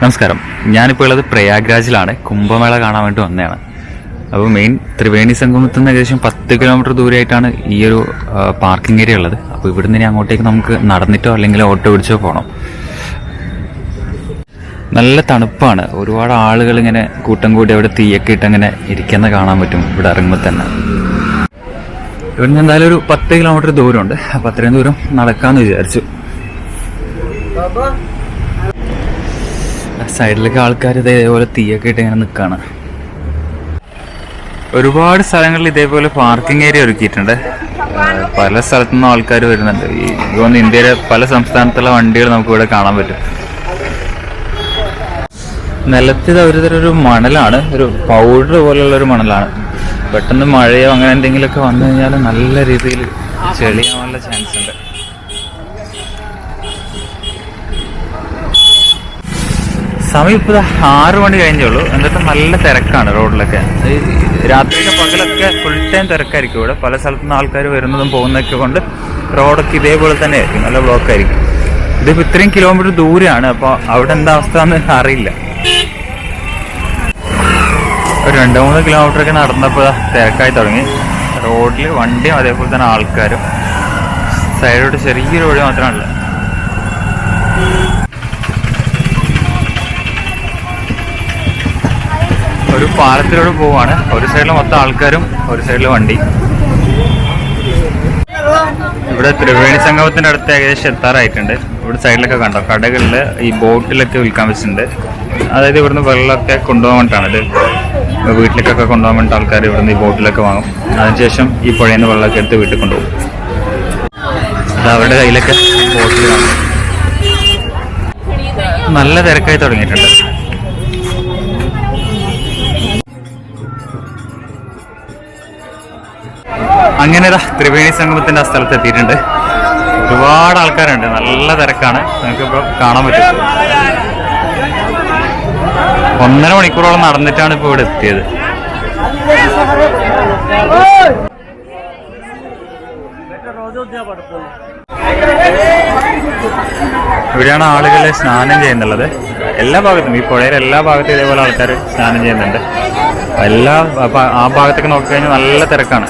നമസ്കാരം. ഞാനിപ്പോൾ ഉള്ളത് പ്രയാഗ്രാജിലാണ്. കുംഭമേള കാണാൻ വേണ്ടി വന്നതാണ്. അപ്പോൾ മെയിൻ ത്രിവേണി സംഗമത്തിൽ നിന്ന് ഏകദേശം പത്ത് കിലോമീറ്റർ ദൂരെയായിട്ടാണ് ഈ ഒരു പാർക്കിംഗ് ഏരിയ ഉള്ളത്. അപ്പോൾ ഇവിടുന്ന് ഇനി അങ്ങോട്ടേക്ക് നമുക്ക് നടന്നിട്ടോ അല്ലെങ്കിൽ ഓട്ടോ പിടിച്ചോ പോകണം നല്ല തണുപ്പാണ്. ഒരുപാട് ആളുകൾ ഇങ്ങനെ കൂട്ടം കൂടി അവിടെ തീയൊക്കെ ഇട്ട് അങ്ങനെ ഇരിക്കുന്ന കാണാൻ പറ്റും. ഇവിടെ ഇറങ്ങുമ്പോൾ തന്നെ. ഇവിടുന്ന് എന്തായാലും ഒരു പത്ത് കിലോമീറ്റർ ദൂരമുണ്ട്. അപ്പോൾ അത്രയും ദൂരം നടക്കാമെന്ന് വിചാരിച്ചു. സൈഡിലൊക്കെ ആൾക്കാർ ഇതേപോലെ തീയൊക്കെ ഇട്ട് ഇങ്ങനെ നിൽക്കുകയാണ് ഒരുപാട് സ്ഥലങ്ങളിൽ ഇതേപോലെ പാർക്കിംഗ് ഏരിയ ഒരുക്കിയിട്ടുണ്ട്. പല സ്ഥലത്തു നിന്നും ആൾക്കാർ വരുന്നുണ്ട്. ഈ തോന്നുന്നു ഇന്ത്യയിലെ പല സംസ്ഥാനത്തുള്ള വണ്ടികൾ നമുക്ക് ഇവിടെ കാണാൻ പറ്റും. തരം ഒരു മണലാണ്. ഒരു പൗഡർ പോലെയുള്ള ഒരു മണലാണ്. പെട്ടെന്ന് മഴയോ അങ്ങനെ എന്തെങ്കിലുമൊക്കെ വന്നു കഴിഞ്ഞാൽ നല്ല രീതിയിൽ ചെളിയാവാനുള്ള ചാൻസ് ഉണ്ട്. സമയം ഇപ്പോൾ ആറു മണി കഴിഞ്ഞുള്ളൂ. എന്നിട്ട് നല്ല തിരക്കാണ് റോഡിലൊക്കെ. രാത്രിയിലെ പകലൊക്കെ ഫുൾ ടൈം തിരക്കായിരിക്കും ഇവിടെ. പല സ്ഥലത്തുനിന്ന് ആൾക്കാർ വരുന്നതും പോകുന്നതൊക്കെ കൊണ്ട് റോഡൊക്കെ ഇതേപോലെ തന്നെ ആയിരിക്കും. നല്ല ബ്ലോക്ക് ആയിരിക്കും. ഇതിപ്പോൾ ഇത്രയും കിലോമീറ്റർ ദൂരെയാണ്. അപ്പോൾ അവിടെ എന്താ അവസ്ഥ എന്ന് അറിയില്ല. ഒരു രണ്ട് മൂന്ന് കിലോമീറ്റർ ഒക്കെ നടന്നപ്പോൾ തിരക്കായി തുടങ്ങി. റോഡിൽ വണ്ടിയും അതേപോലെ തന്നെ ആൾക്കാരും. സൈഡിലോട്ട് ചെറിയൊരു വഴി മാത്രമാണുള്ളത്. പാലത്തിലൂടെ പോവാണ്. ഒരു സൈഡിൽ മൊത്തം ആൾക്കാരും ഒരു സൈഡിൽ വണ്ടി. ഇവിടെ ത്രിവേണി സംഗമത്തിന്റെ അടുത്ത് ഏകദേശം എത്താറായിട്ടുണ്ട്. ഇവിടെ സൈഡിലൊക്കെ കണ്ടോ? കടകളിൽ ഈ ബോട്ടിലൊക്കെ വിൽക്കാൻ വെച്ചിട്ടുണ്ട്. അതായത് ഇവിടുന്ന് വെള്ളമൊക്കെ കൊണ്ടുപോകാൻ ഇത് വീട്ടിലേക്കൊക്കെ കൊണ്ടുപോകാൻ വേണ്ടി ആൾക്കാർ ഇവിടുന്ന് ഈ ബോട്ടിലൊക്കെ വാങ്ങും. അതിനുശേഷം ഈ പുഴയിൽ നിന്ന് വെള്ളമൊക്കെ എടുത്ത് വീട്ടിൽ കൊണ്ടുപോകും. അത് അവരുടെ കയ്യിലൊക്കെ ബോട്ടിൽ നല്ല തിരക്കായി തുടങ്ങിയിട്ടുണ്ട്. അങ്ങനെ ത്രിവേണി സംഗമത്തിന്റെ ആ സ്ഥലത്ത് എത്തിയിട്ടുണ്ട്. ഒരുപാട് ആൾക്കാരുണ്ട്. നല്ല തിരക്കാണ്. നിങ്ങൾക്ക് ഇപ്പോൾ കാണാൻ പറ്റും. ഒന്നര മണിക്കൂറോളം നടന്നിട്ടാണ് ഇപ്പോൾ ഇവിടെ എത്തിയത്. ഇവിടെയാണ് ആളുകൾ സ്നാനം ചെയ്യുന്നുള്ളത്. എല്ലാ ഭാഗത്തും. ഈ പുഴയിലെ എല്ലാ ഭാഗത്തും ഇതേപോലെ ആൾക്കാർ സ്നാനം ചെയ്യുന്നുണ്ട്. എല്ലാ ആ ഭാഗത്തേക്ക് നോക്കിക്കഴിഞ്ഞാൽ നല്ല തിരക്കാണ്.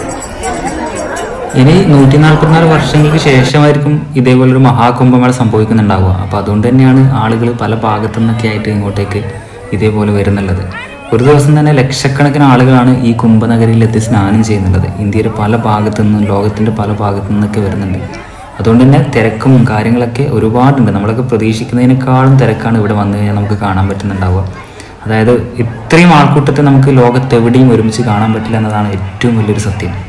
ഇനി നൂറ്റി നാൽപ്പത്തിനാല് വർഷങ്ങൾക്ക് ശേഷമായിരിക്കും ഇതേപോലൊരു മഹാകുംഭമേള സംഭവിക്കുന്നുണ്ടാവുക. അപ്പോൾ അതുകൊണ്ട് തന്നെയാണ് ആളുകൾ പല ഭാഗത്തു നിന്നൊക്കെ ആയിട്ട് ഇങ്ങോട്ടേക്ക് ഇതേപോലെ വരുന്നുള്ളത്. ഒരു ദിവസം തന്നെ ലക്ഷക്കണക്കിന് ആളുകളാണ് ഈ കുംഭനഗരിയിൽ എത്തി സ്നാനം ചെയ്യുന്നുള്ളത്. ഇന്ത്യയുടെ പല ഭാഗത്തു നിന്നും ലോകത്തിന്റെ പല ഭാഗത്തു നിന്നൊക്കെ വരുന്നുണ്ട്. അതുകൊണ്ട് തന്നെ തിരക്കും കാര്യങ്ങളൊക്കെ ഒരുപാടുണ്ട്. നമ്മളൊക്കെ പ്രതീക്ഷിക്കുന്നതിനേക്കാളും തിരക്കാണ് ഇവിടെ വന്നു കഴിഞ്ഞാൽ നമുക്ക് കാണാൻ പറ്റുന്നുണ്ടാവുക. അതായത് ഇത്രയും ആൾക്കൂട്ടത്തെ നമുക്ക് ലോകത്തെവിടെയും ഒരുമിച്ച് കാണാൻ പറ്റില്ല എന്നതാണ് ഏറ്റവും വലിയൊരു സത്യം.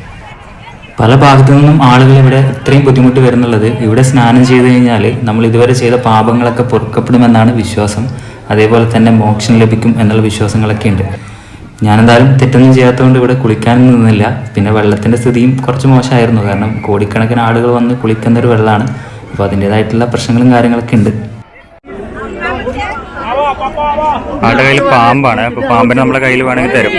പല ഭാഗത്തു നിന്നും ആളുകൾ ഇവിടെ ഇത്രയും ബുദ്ധിമുട്ട് വരുന്നുള്ളത്. ഇവിടെ സ്നാനം ചെയ്തു കഴിഞ്ഞാൽ നമ്മൾ ഇതുവരെ ചെയ്ത പാപങ്ങളൊക്കെ പൊറുക്കപ്പെടുമെന്നാണ് വിശ്വാസം. അതേപോലെ തന്നെ മോക്ഷം ലഭിക്കും എന്നുള്ള വിശ്വാസങ്ങളൊക്കെ ഉണ്ട്. ഞാനെന്തായാലും തെറ്റൊന്നും ചെയ്യാത്തതുകൊണ്ട് ഇവിടെ കുളിക്കാനൊന്നും നിന്നില്ല. പിന്നെ വെള്ളത്തിന്റെ സ്ഥിതിയും കുറച്ച് മോശമായിരുന്നു. കാരണം കോടിക്കണക്കിന് ആളുകൾ വന്ന് കുളിക്കുന്നൊരു വെള്ളമാണ്. അപ്പോൾ അതിന്റേതായിട്ടുള്ള പ്രശ്നങ്ങളും കാര്യങ്ങളൊക്കെ ഉണ്ട്. ആളുടെ കയ്യിൽ പാമ്പാണ്. അപ്പോൾ പാമ്പിനെ നമ്മളെ കയ്യിൽ വേണമെങ്കിൽ തരും.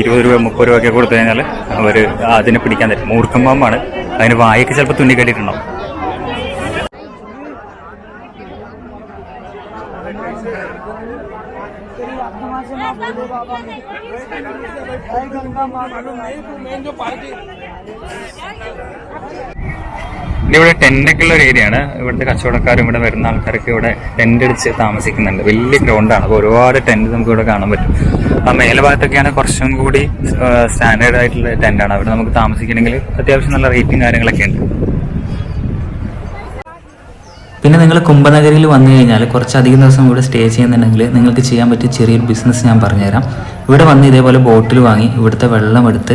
ഇരുപത് രൂപ മുപ്പത് രൂപ ഒക്കെ കൊടുത്തു കഴിഞ്ഞാൽ അവർ അതിനെ പിടിക്കാൻ തരും മൂർഖം പാമ്പാണ്. അതിന് വായൊക്കെ ചിലപ്പോൾ തുന്നി കെട്ടിയിട്ടുണ്ടാവും. ഇത് ഇവിടെ ടെന്റൊക്കെ ഉള്ള ഒരു ഏരിയ ആണ്. ഇവിടുത്തെ കച്ചവടക്കാരും ഇവിടെ വരുന്ന ആൾക്കാരൊക്കെ ഇവിടെ ടെന്റ് അടിച്ച് താമസിക്കുന്നുണ്ട്. വലിയ ഗ്രൗണ്ടാണ് അപ്പോൾ ഒരുപാട് ടെന്റ് നമുക്ക് ഇവിടെ കാണാൻ പറ്റും. ആ മേലഭാഗത്തൊക്കെയാണ് കുറച്ചും കൂടി സ്റ്റാൻഡേർഡ് ആയിട്ടുള്ള ടെന്റാണ് അവിടെ നമുക്ക് താമസിക്കണമെങ്കിൽ അത്യാവശ്യം നല്ല റേറ്റും കാര്യങ്ങളൊക്കെ ഉണ്ട്. പിന്നെ നിങ്ങൾ കുംഭനഗരിയിൽ വന്നു കഴിഞ്ഞാൽ കുറച്ചധികം ദിവസം ഇവിടെ സ്റ്റേ ചെയ്യുന്നുണ്ടെങ്കിൽ നിങ്ങൾക്ക് ചെയ്യാൻ പറ്റിയ ചെറിയൊരു ബിസിനസ് ഞാൻ പറഞ്ഞുതരാം. ഇവിടെ വന്ന് ഇതേപോലെ ബോട്ടിൽ വാങ്ങി ഇവിടുത്തെ വെള്ളം എടുത്ത്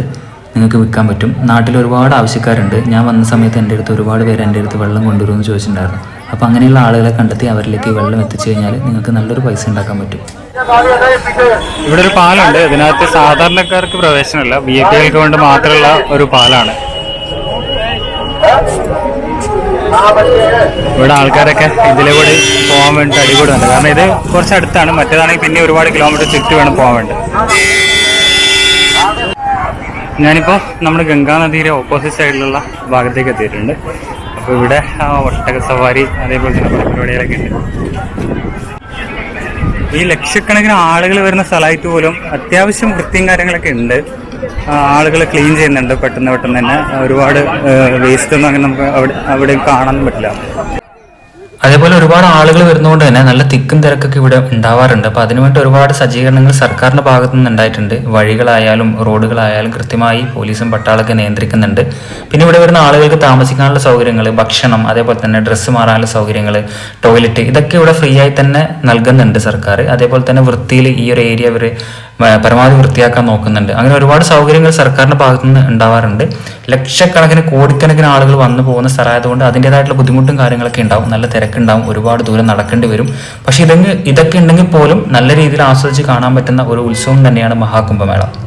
നിങ്ങൾക്ക് വിൽക്കാൻ പറ്റും. നാട്ടിൽ ഒരുപാട് ആവശ്യക്കാരുണ്ട്. ഞാൻ വന്ന സമയത്ത് എന്റെ അടുത്ത് ഒരുപാട് പേര് എന്റെ അടുത്ത് വെള്ളം കൊണ്ടുവരുമെന്ന് ചോദിച്ചിട്ടുണ്ടായിരുന്നു. അപ്പോൾ അങ്ങനെയുള്ള ആളുകളെ കണ്ടെത്തി അവരിലേക്ക് വെള്ളം എത്തിച്ചു കഴിഞ്ഞാൽ നിങ്ങൾക്ക് നല്ലൊരു പൈസ ഉണ്ടാക്കാൻ പറ്റും. ഇവിടെ ഒരു പാലമുണ്ട് ഇതിനകത്ത് സാധാരണക്കാർക്ക് പ്രവേശനമില്ല. വി ഐ പികൾക്ക് വേണ്ടി മാത്രമുള്ള ഒരു പാലാണ്. ഇവിടെ ആൾക്കാരൊക്കെ ഇതിലൂടെ പോകാൻ വേണ്ടി അടികൂടുന്നുണ്ട് കാരണം ഇത് കുറച്ച് അടുത്താണ്. മറ്റേതാണെങ്കിൽ പിന്നെ ഒരുപാട് കിലോമീറ്റർ ചുറ്റി വേണം പോകാൻ വേണ്ടി ഞാനിപ്പോൾ നമ്മുടെ ഗംഗാ നദിയുടെ ഓപ്പോസിറ്റ് സൈഡിലുള്ള ഭാഗത്തേക്ക് എത്തിയിട്ടുണ്ട്. അപ്പോൾ ഇവിടെ ഒട്ടക സവാരി അതേപോലെ തന്നെ പരിപാടികളൊക്കെ ഉണ്ട്. ഈ ലക്ഷക്കണക്കിന് ആളുകൾ വരുന്ന സ്ഥലമായിട്ട് പോലും അത്യാവശ്യം വൃത്തിയും കാര്യങ്ങളൊക്കെ ഉണ്ട്. ആളുകൾ ക്ലീൻ ചെയ്യുന്നുണ്ട് പെട്ടെന്ന് പെട്ടെന്ന് തന്നെ. ഒരുപാട് വേസ്റ്റ് ഒന്നും അങ്ങനെ നമുക്ക് അവിടെ അവിടെ കാണാൻ പറ്റില്ല. അതേപോലെ ഒരുപാട് ആളുകൾ വരുന്നതുകൊണ്ട് തന്നെ നല്ല തിക്കും തിരക്കൊക്കെ ഇവിടെ ഉണ്ടാവാറുണ്ട്. അപ്പോൾ അതിനുവേണ്ടി ഒരുപാട് സജ്ജീകരണങ്ങൾ സർക്കാരിന്റെ ഭാഗത്തു നിന്ന് ഉണ്ടായിട്ടുണ്ട്. വഴികളായാലും റോഡുകളായാലും കൃത്യമായി പോലീസും പട്ടാളൊക്കെ നിയന്ത്രിക്കുന്നുണ്ട്. പിന്നെ ഇവിടെ വരുന്ന ആളുകൾക്ക് താമസിക്കാനുള്ള സൗകര്യങ്ങൾ ഭക്ഷണം അതേപോലെ തന്നെ ഡ്രസ്സ് മാറാനുള്ള സൗകര്യങ്ങൾ ടോയ്ലറ്റ് ഇതൊക്കെ ഇവിടെ ഫ്രീ ആയി തന്നെ നൽകുന്നുണ്ട് സർക്കാർ അതേപോലെ തന്നെ വൃത്തിയിൽ ഈ ഒരു ഏരിയ അവർ പരമാവധി വൃത്തിയാക്കാൻ നോക്കുന്നുണ്ട്. അങ്ങനെ ഒരുപാട് സൗകര്യങ്ങൾ സർക്കാരിന്റെ ഭാഗത്തുനിന്ന് ഉണ്ടാവാറുണ്ട്. ലക്ഷക്കണക്കിന് കോടിക്കണക്കിന് ആളുകൾ വന്നു പോകുന്ന സ്ഥലമായതുകൊണ്ട് അതിന്റെതായിട്ടുള്ള ബുദ്ധിമുട്ടും കാര്യങ്ങളൊക്കെ ഉണ്ടാവും. നല്ല തിരക്കുണ്ടാവും. ഒരുപാട് ദൂരം നടക്കേണ്ടി വരും. പക്ഷെ ഇതെങ്കിൽ ഇതൊക്കെ ഉണ്ടെങ്കിൽ പോലും നല്ല രീതിയിൽ ആസ്വദിച്ച് കാണാൻ പറ്റുന്ന ഒരു ഉത്സവം തന്നെയാണ് മഹാകുംഭമേള.